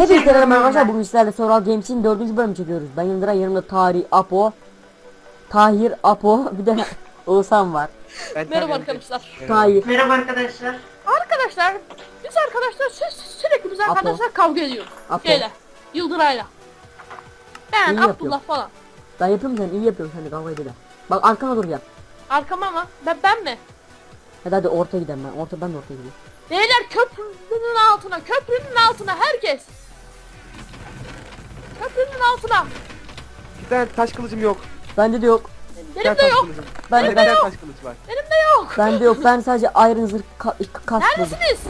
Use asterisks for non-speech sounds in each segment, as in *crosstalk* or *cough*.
Hepinize merhaba bilmiyorum arkadaşlar bugün sizlerle Soral Games'in 4. bölümü çekiyoruz. Ben Yıldıray yanımda Tarih Apo Tahir Apo *laughs* bir de Oğuzhan var. Ben Merhaba tabii- arkadaşlar. Tahir Merhaba arkadaşlar. Arkadaşlar biz arkadaşlar sü- sürekli biz arkadaşlar kavga ediyoruz. Apo. Şeyle. Yıldıray'la. Ben İyi Abdullah yapıyor. falan. ben yapıyorum sen iyi yapıyorsun sen de kavga edelim. Bak arkana dur yap. Arkama mı? Ben, ben mi? Hadi hadi orta gidelim ben. Orta ben de orta gideyim. Beyler köprünün altına, köprünün altına herkes. Köprünün altına. Bir tane taş kılıcım yok. Bende de yok. Bir Benim de taş yok. kılıcım. Ben de Bende bir tane taş kılıç var. Benim de yok. bende yok. Ben sadece Iron zırh ka kas buldum. Neredesiniz?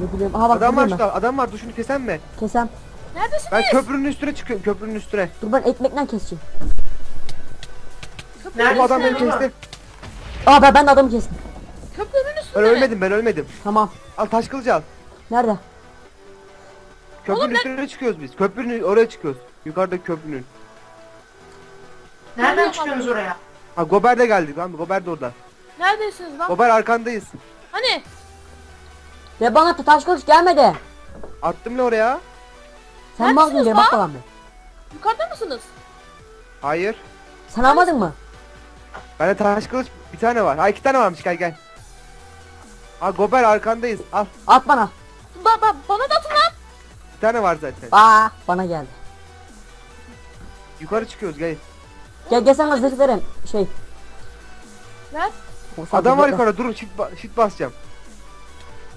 Ne bileyim. Aha bak Adam var şurada. Adam var. Dur şunu kesen mi? Kesem. Neredesiniz? Ben köprünün üstüne çıkıyorum. Köprünün üstüne. Dur ben ekmekle keseceğim. Köprünün? Bu adam beni kesti. Aa ben, ben de adamı kestim. köprünün Ben üstünde mi? ölmedim. Ben ölmedim. Tamam. Al taş kılıcı al. Nerede? Köprünün Oğlum ben- üstüne çıkıyoruz biz. Köprünün oraya çıkıyoruz. Yukarıdaki köprünün. Nereden çıkıyorsunuz oraya? Ha Gober de geldi lan. Gober de orada. Neredesiniz lan? Gober arkandayız. Hani? Ve bana taş kılıç gelmedi. Attım ne oraya? Sen Neredesiniz lan? bak bakalım bir. Yukarıda mısınız? Hayır. Sen almadın mı? Bende taş kılıç bir tane var. Ha iki tane varmış gel gel. Ha Gober arkandayız. Al. At bana. Ba ba bana da lan. Tane var zaten. Aa bana geldi. Yukarı çıkıyoruz gel. Gel gel sana zırh verin. Şey. Ver. Oğuzhan, Adam var yukarıda. Durun shit, ba- shit basacağım.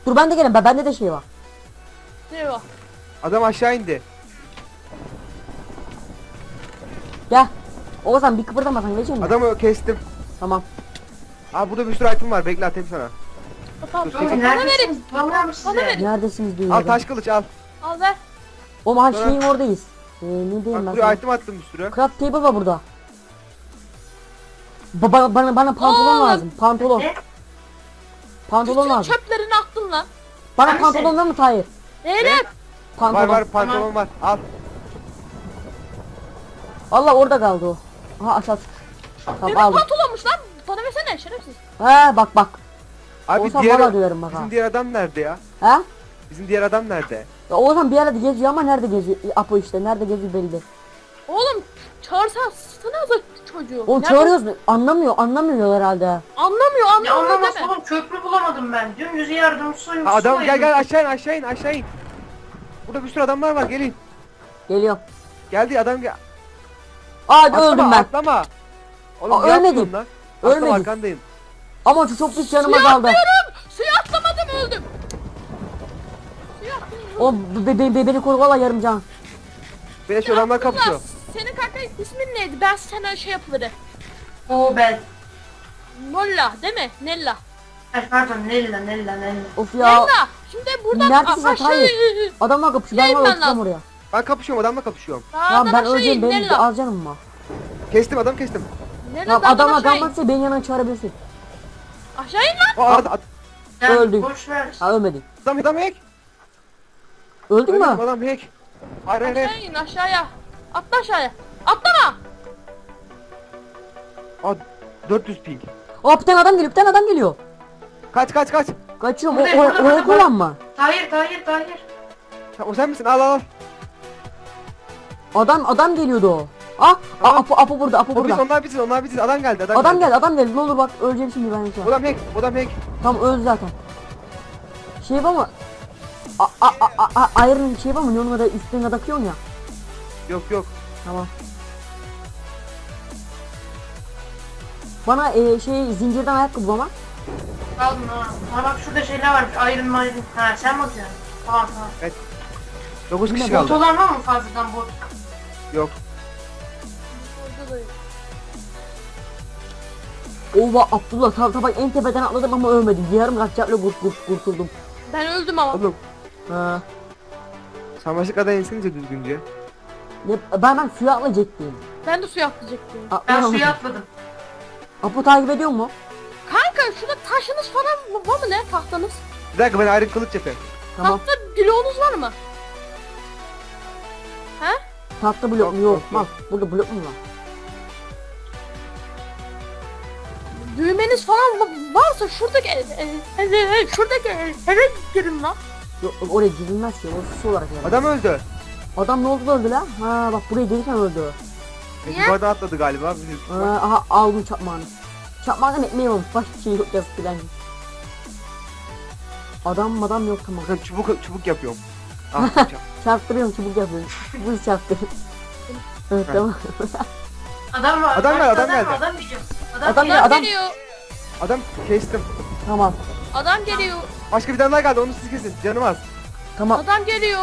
Dur ben de gelin. Ben bende de şey var. Ne o? Adam aşağı indi. Gel. Oğuzhan bir kıpırdamasan geçeyim mi? Adamı kestim. Tamam. Aa burada bir sürü item var. Bekle atayım sana. Tamam. Dur, Bana verin. Bana verin. Neredesiniz. Al taş kılıç al. Al ver. Oğlum ha Sonra- şeyin oradayız. Ee, ne diyeyim Bak ben buraya sana? item attım bir sürü. Craft table var burada. Ba bana, bana, bana pantolon Oğlum. lazım. Pantolon. Ne? Pantolon Bütün lazım. çöplerini attın lan. Bana Hangisi? pantolon var mı Tahir? Beyler. Pantolon. Var var pantolon var. Al. Allah orada kaldı o. Aha aşağı. Tamam Benim aldım. pantolonmuş lan. Bana versene şerefsiz. He bak bak. Abi Oğuzhan diğer valla duyarım bak ha. bizim diğer adam nerede ya? He? Bizim diğer adam nerede? Ya Oğuzhan bir yerde geziyor ama nerede geziyor? E, Apo işte nerede geziyor belli değil. Oğlum çağırsanız çocuğu. Oğlum Nerede- çağırıyoruz anlamıyor anlamıyor herhalde. Anlamıyor Ne anlamıyor anlamaz deme. oğlum köprü bulamadım ben. Dümdüz yardımcısıyım. Ha, adam gel gel aşağı in aşağı in aşağı in. Burada bir sürü adamlar var gelin. Geliyor. Geldi adam gel. Aa Atlama, öldüm ben. Atlama. Oğlum Aa, ne ölmedim. yapıyorsun lan? Atla, Ölmedim. arkandayım. Ama şu çok pis yanıma Suya kaldı. atlıyorum. Suya atlamadım öldüm. Suya atlıyorum. O be, be, be, beni koru valla yarım can. Beni şu adamlar kapışıyor. Senin kanka ismin neydi? Ben sana şey yapılırı. Oo ben. Nolla değil mi? Nella. Ay pardon Nella Nella Nella. Of ya. Nella. Şimdi buradan Neredesin sen? aşağı... Hayır. Adamlar kapışıyor. Ben uçacağım lazım. oraya. Ben kapışıyorum adamla kapışıyorum. Tamam ben aşağı öleceğim. Benim Nella. az canım mı? Kestim adam kestim. Nella Tamam aşağı in. kalmazsa benim yanına çağırabilirsin. Aşağı in lan. Aa, Öldü. boş ver. Ha ölmedin. adam adam hack. Öldün mü? Adam hack. Hayır hayır Aşağı hayır. in aşağıya. Atla aşağıya. Atlama. Aa, 400 ping. Aa bir tane adam geliyor. Bir tane adam geliyor. Kaç kaç kaç. Kaçıyorum. O, Burada, o, burada, orayı burada. kullanma. Tahir Tahir Tahir. Ha, o sen misin? Al al al. Adam adam geliyordu o. Ah, aa, Tamam. Apo, Apo burada, Apo O biz burada. onlar biziz onlar biziz. Adam geldi adam, Adam geldi. geldi, adam geldi. Ne olur bak öleceğim şimdi ben şu an. Adam hack. Adam hack. Tam öldü zaten. Şey mı? A, a, a, a, Iron şey var mı? Ne onun da üstüne takıyorsun ya. Yok yok. Tamam. Bana e, şey zincirden ayakkabı bana. Aldım ha. Ha bak şurada şeyler varmış. Iron Iron. Ha sen bakıyorsun. Tamam tamam. 9 kişi Bot kaldı. olan var mı fazladan bot? Yok. Ova Abdullah sab sabah en tepeden atladım ama ölmedim. Yarım kaçacakla kurt, kurt, kurtuldum. Ben öldüm ama. Oğlum. Ha. Savaşı kadar insenize düzgünce. Ne, ben ben suya atlayacaktım. Ben de suya atlayacaktım. Ben Atlayamadım. suya atladım. Apo takip ediyor mu? Kanka şurada taşınız falan var mı ne tahtanız? Bir dakika ben ayrı kılıç yapayım. Tamam. Tahta bloğunuz var mı? He? Tahta blok mu? Yok, Yok. Bak burada blok mu var? Düğmeniz falan va- varsa şuradaki e, e, e, e, şuradaki e, eve girin lan. Yok oraya girilmez ki. O su olarak yani. Adam öldü. Adam ne oldu da öldü lan? Ha bak buraya gelirken öldü. E, Niye? Yukarıdan atladı galiba. Bizim- Ha, aha aldım çakmağını. Çakmaktan ekmeğim olmuş. Başka şey yok yazık ben. Adam adam yok tamam. Bakın çubuk çubuk yapıyorum. Ah, çabuk. *laughs* Çarptırıyorum çubuk yapıyorum. Buz çarptırıyorum. evet tamam. Adam var. Adam Başka geldi, adam geldi. Adam geliyor. Adam, Adam geliyor. geldi. Adam geliyor. Adam kestim. tamam. Adam geliyor. Başka bir tane daha geldi onu siz kesin. Canım az. Tamam. Adam geliyor.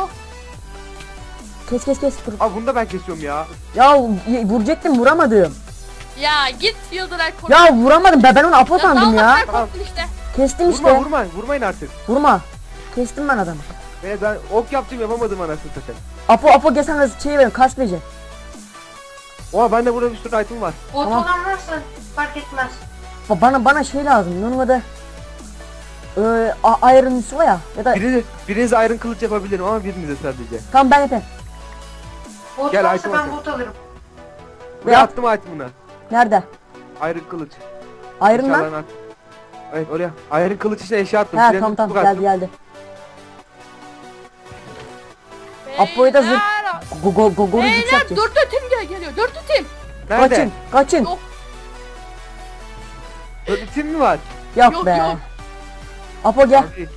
Kes kes kes. Dur. Abi bunu da ben kesiyorum ya. Ya y- vuracaktım vuramadım. Ya git Yıldıray konuş. Ya vuramadım ben ben onu apo sandım ya. Ben korktum işte. Kestim Vurma işte. vurma vurmayın artık. Vurma. Kestim ben adamı. Ve ben ok yaptım yapamadım anasını satayım. Apo apo gel sana şey verin kask verecek. Oha bende burada bir sürü item var. Ot Tamam. olan varsa fark etmez. Ba- Bana bana şey lazım. Normalde ee, a- Iron var ya ya da Biriniz, biriniz iron kılıç yapabilirim ama birinize sadece. tam ben yapayım. Bot Gel, varsa item ben atayım. bot alırım. Yap. attım item'ını. Nerede? Iron kılıç. Iron? Eşyalarını at. Evet oraya. Iron kılıç için eşya attım. He tamam tamam geldi attım. geldi. Apo'yu da zırt- Beyler, Go go go go Beyler dörtlü tim gel geliyor. Dörtlü tim. Nerede? Kaçın kaçın. Yok Böyle tim mi var? Yok, Yok, be. Apo gel. Abi,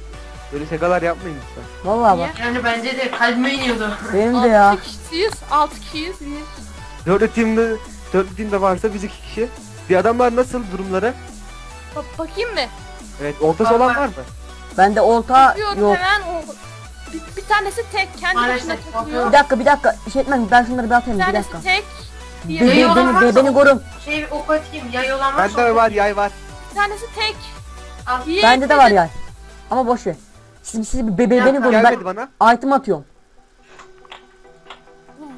böyle şakalar yapmayın lütfen. Vallahi bak. Yani bence de kalbime iniyordu. Benim de ya. Altı kişiyiz. Altı kişiyiz. Bir. Dörtlü timde, dörtlü timde varsa biz iki kişi. Bir adamlar nasıl durumları? Bak, bakayım mı? Evet ortası Var, olan var. var mı? Bende olta Bakıyorum yok. hemen. O, bir, bir tanesi tek. Kendi Maalesef, başına takılıyor. Bir dakika bir dakika. Şey etmem ben şunları bir atayım Bir bir tanesi dakika. tek. Be, Diğeri Yayı olan beni, be, varsa beni o- korun. Şey ok atayım. Yay olan varsa Bende ok var yay var. Bir tanesi tek. Al. Diğeri Bende de var ya. Ama boş ver. Siz, siz be, be, beni Gelmedi ben bana. item atıyorum.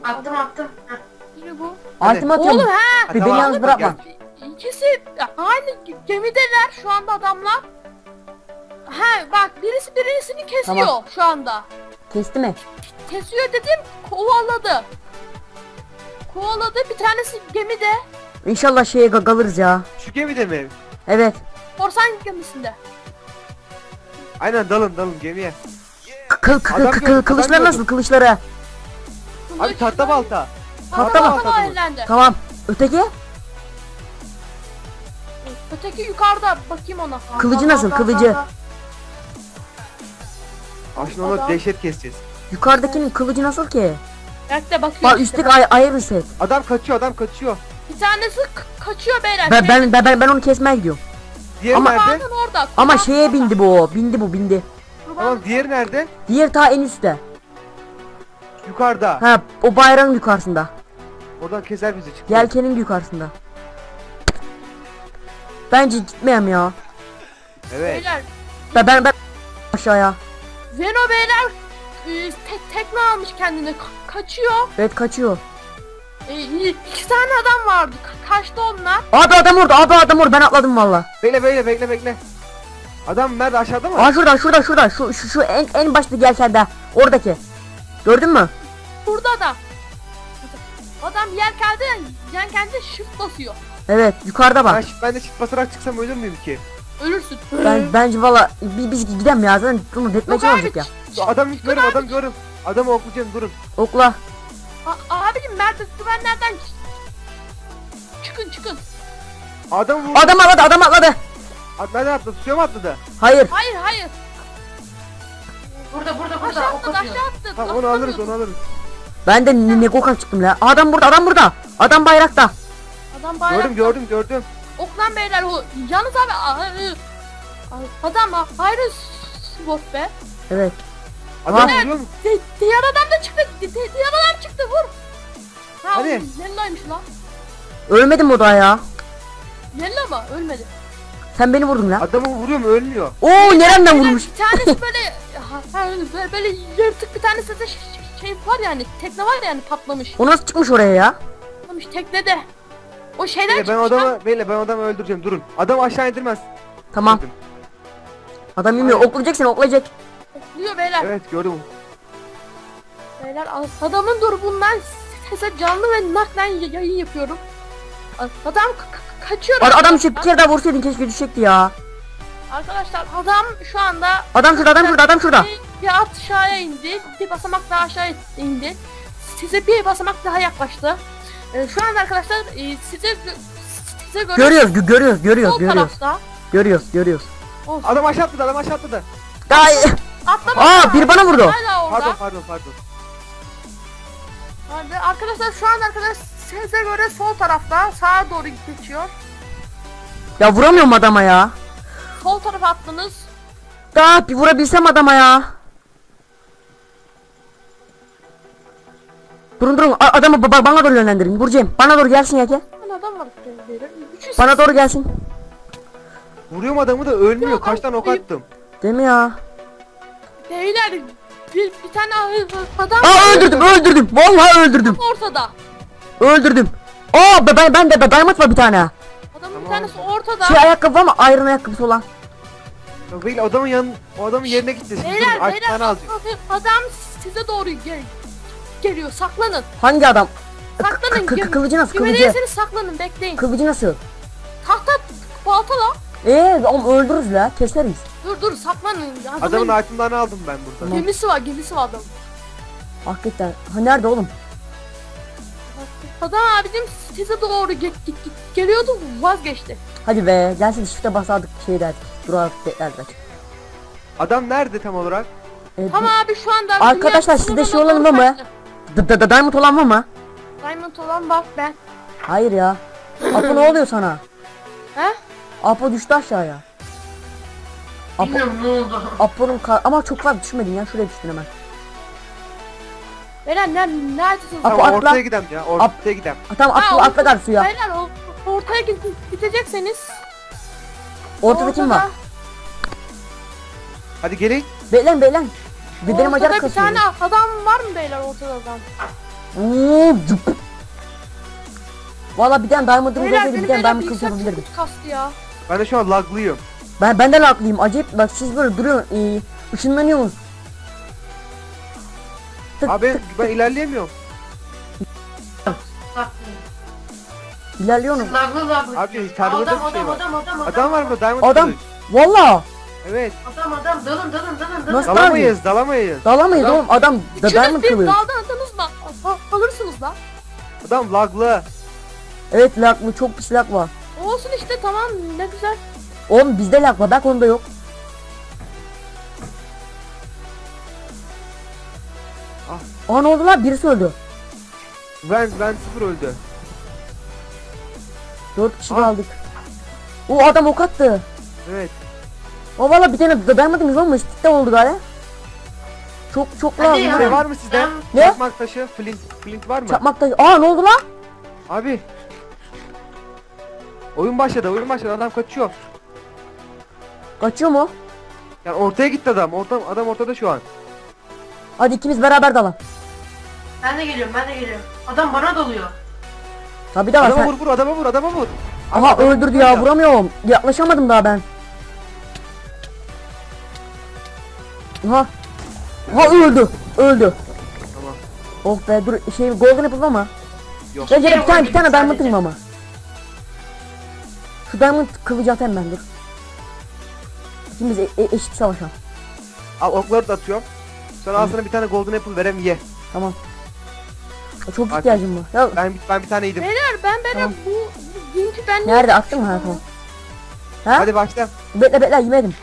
Attım attım. Heh. Biri bu. Hadi. Item atıyorum. Oğlum he. Ha, beni tamam, yalnız bırakma. gel. İkisi aynı gemideler şu anda adamlar. He bak birisi birisini kesiyor Tamam. şu anda. Kesti mi? Kesiyor dedim kovaladı. Kovaladı bir tanesi gemide. İnşallah şeye kalırız ya. Şu gemide mi? Evet. Korsan gemisinde. Aynen dalın dalın gemiye. K- kı- kı- Adam kı- gördüm, adam kılıçlar gördüm. nasıl kılıçları? Abi tahta balta. Tahta balta balta mı? ellendi. Tamam. Öteki? Öteki yukarıda bakayım ona. Kılıcı nasıl, kılıcı? Aslında ona Adam- dehşet keseceğiz. Yukarıdakinin kılıcı nasıl ki? Bekle bakıyor Bak işte. üstteki ay Iron Set. Adam kaçıyor adam kaçıyor. Bir tanesi k- kaçıyor beyler. Ben ben ben ben, ben onu kesmeye gidiyorum. Diğeri Ama- nerede? Kurbanın orada. Ama kurban- şeye bindi bu. Bindi bu bindi. kurban- Tamam diğeri nerede? Diğer ta en üstte. Yukarıda. Ha o bayrağın yukarısında. Oradan keser bizi çıktı. Yelkenin yukarısında. Bence gitmeyem ya. Evet. Beyler. Ben ben, ben aşağıya. Zeno beyler e, tek tekne almış kendine ka- kaçıyor. Evet kaçıyor. İki tane adam vardı. Ka- kaçtı onlar. Abi adam orada abi adam orada ben atladım valla. Bekle bekle bekle bekle. Adam nerede aşağıda mı? Aa şurada şurada şurada şu şu, şu en en başta yelkende. Oradaki. Gördün mü? Burada da. Adam yelkende yelkende shift basıyor. Evet yukarıda Ben, bak. şi- ben de çift basarak çıksam ölür müyüm ki? Ölürsün. Ben bence valla bi- biz gidelim ya zaten bunu Yok abi. olacak ya. Adam görüm adam görüm. Adamı oklayacağım durun. Okla. Abicim merdivenlerden çıkın çıkın. Adam vurdu. Adam atladı adam atladı. Ad- Nereden atladı? Suya mı atladı? Hayır. Hayır hayır. Burada burada burada Aşağı ok atladı atıyor. aşağı atladı. Tamam onu alırız onu alırız. Ben de ne, ne koka çıktım la. Adam burada adam burada. Adam bayrakta. Adam bayrak. Gördüm gördüm gördüm. Oklan beyler o. Yalnız abi. a- ı- a- Adam a- ayrı spot be. Evet. Adam Ha. vuruyor mu? Di- Diğer adam da çıktı. Di- di- Diğer adam çıktı vur. Ha Hadi. o Yellow'ymuş lan. Ölmedim o da ya. Yellow mu? Ölmedi. Sen beni vurdun la. Adamı vuruyor mu ölmüyor. Oo neremden Beyler, vurmuş. Bir tanesi *laughs* böyle ha, ha, böyle, böyle yırtık bir tanesi de şey var yani tekne var yani patlamış. O nasıl çıkmış oraya ya? Patlamış teknede. O şeyden Beyle ben çıkmış lan. adamı beyle ben adamı öldüreceğim durun. Adam aşağı indirmez. Tamam. Adam yemiyor. Oklayacak seni oklayacak. Diyor beyler. Evet gördüm. Beyler adamın durumundan sese canlı ve naklen yayın yapıyorum. Adam ka- ka- kaçıyor. Ad- adam şu bir kere daha vursaydın keşke düşecekti ya. Arkadaşlar adam şu anda Adam şurada adam şurada adam şurada. bir bir aşağıya indi. Bir basamak daha aşağı indi. Size bir basamak daha yaklaştı. Ee, şu anda arkadaşlar e, size size göre Görüyoruz, gö- görüyoruz, görüyoruz, sol görüyoruz. tarafta. Görüyoruz, görüyoruz. Of. Adam aşağı atladı adam aşağı atladı. Ay, Atlama. aa bir bana vurdu. Hala orada. Pardon pardon pardon. Abi arkadaşlar şu anda arkadaş size göre sol tarafta sağa doğru geçiyor. Ya vuramıyorum adama ya. Sol tarafa attınız. Daha bir vurabilsem adama ya. Durun durun A- adamı ba- bana doğru yönlendirin. Vuracağım. Bana doğru gelsin adam var beyler. Üçü Bana doğru gelsin. Vuruyorum adamı da ölmüyor. Yok, Kaç tane ok attım. Değil mi ya? Beyler bir, bir tane adam Aa öldürdüm öldürdüm. Vallahi öldürdüm. ortada. Öldürdüm. Aa ben ben de diamond var bir tane. Adamın Tamam. bir tanesi ortada. Şey ayakkabı var mı? Iron ayakkabısı olan. Yok değil adamın yan o adamın yerine gitti. Siz Beyler beyler tane alacak. adam size doğru gel geliyor. Saklanın. Hangi adam? Saklanın. Kı- kı- kılıcı nasıl, kılıcı? Güvenirseniz saklanın bekleyin. Kılıcı nasıl? Eee oğlum öldürürüz la keseriz. Dur dur saklanın. Adamın Adamın altından aldım ben burada. Tamam. gemisi var gemisi var adam. Hakikaten. Ha nerede oğlum? Adam abicim size doğru ge- ge- ge- geliyordu vazgeçti. Hadi be gelsin shift'e basardık şey derdik. Durardık beklerdik. Adam nerede tam olarak? Ee, Ama abi şu anda Arkadaşlar, sizde şey olan var mı? d- d- d- diamond olan var mı? Diamond olan bak ben. Hayır ya. Apo ne oluyor sana? He? Apo düştü aşağıya. Apo, Bilmiyorum ne oldu. Apo'nun kar- ama çok fazla düşmedin ya şuraya düştün hemen. Beyler ner neredesiniz? Apo, Tamam atla. ortaya gidem ya. Ortaya gidem. Ha, tamam atla, Ha, atla gel suya. Beyler o, ortaya git- gidecekseniz. Ortada kim var? Hadi gelin. Beylen beylen. Bir benim Ortada acayip bir kasıyor. tane adam var mı beyler ortada adam? Oo. Valla bir tane diamond'ımız Beyler olsaydı benim bir tane beyler diamond kılıç bilgisayar yapabilirdim. çok kastı ya. Ben de şu an laglıyım. Ben, ben de laklıyım acayip bak siz böyle duruyor e, ışınlanıyorsunuz. Tık Abi ben, tık ben ilerleyemiyorum. ilerliyorsunuz. Laglı laglı. Abi serverda adam, bir şey adam, var. adam, adam, adam, Adam var burada diamond Adam kılıç. valla Evet. Adam adam dalın dalın dalın dalın. Nasıl? Dalamayız dalamayız. dalamayız Adam- oğlum adam da diamond İçiniz bir kılıç. daldan atınız mı? Al- Alırsınız da. Adam laglı. Evet lag mı çok pis lag var. Olsun işte tamam ne güzel. Oğlum bizde lag var bak onda yok. Ah. Aa ne oldu lan birisi öldü. Ben ben sıfır öldü. Dört kişi Ah. kaldık. O adam ok attı. Evet. O valla bir tane dayanmadınız oğlum istikte oldu galiba. Çok çok Hadi lazım. ya. lan. Ne var mı sizde? Ne? Çakmak taşı, flint, flint var mı? Çakmakta. Aa ne oldu lan? Abi. Oyun başladı, oyun başladı. Adam kaçıyor. Kaçıyor mu? Yani ortaya gitti adam. Orta, adam ortada şu an. Hadi ikimiz beraber dalalım. Ben de geliyorum ben de geliyorum. Adam bana dalıyor. Tabii de var Adama sen. vur vur, adama vur, adama vur. Aha adam öldürdü ya vuramıyorum. Yaklaşamadım daha ben. Aha. Aha öldü. Öldü. Tamam. Oh be dur şey golden apple mı? Yok. Bence bir tane bir tane diamond'ım sadece. ama. Şu diamond kılıcı atayım ben dur. İkimiz e- e- eşit savaşalım. Al okları da atıyorum. Sonra al sana bir tane golden apple verem ye. Tamam. Çok Hadi. ihtiyacım var. Ya Ben ben bir tane yedim. Beyler ben ben Tamam. bu linki ben nerede attın mı ha tamam. Ha? Hadi başla. Bekle bekle yemedim.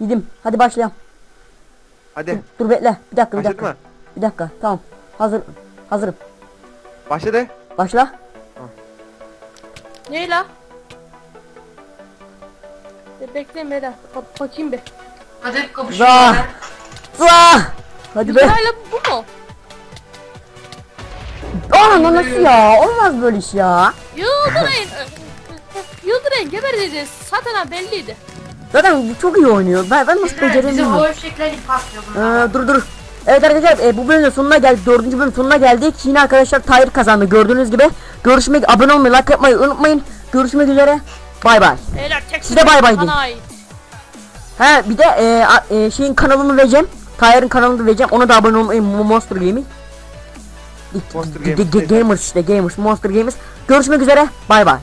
Yedim. Hadi başlayalım. Hadi. Dur bekle. Bir dakika bir Başladı dakika. mı? Bir dakika. Tamam. Hazır. Hazırım. Başladı. Başla. Ne la? Be- Bekleyin beyler. Bak- bakayım bir. Hadi Za. kapışıyorlar. Zaa! Hadi be. Hala bu mu? Aa lan nasıl ya? Olmaz böyle iş ya. Yıldırayın. Yıldırayın gebereceğiz. Zaten ha belliydi. Zaten bu çok iyi oynuyor. Ben, ben nasıl beceremiyorum. o eşekler gibi patlıyor bunlar. Ee, dur dur. Evet arkadaşlar e, bu bölümün sonuna geldik. Dördüncü bölüm sonuna geldik. Yine arkadaşlar Tahir kazandı. Gördüğünüz gibi. Görüşmek, abone olmayı, like yapmayı unutmayın. Görüşmek üzere. Bay bay. Beyler tek Siz de bay bay deyin. He bir de e, a- e, şeyin kanalını vereceğim. Tahir'in kanalını vereceğim. Ona da abone olmayı Mo- Monster Gaming. Monster Gamers. Gamers işte Gamers Monster Gamers. Görüşmek üzere. Bay bay.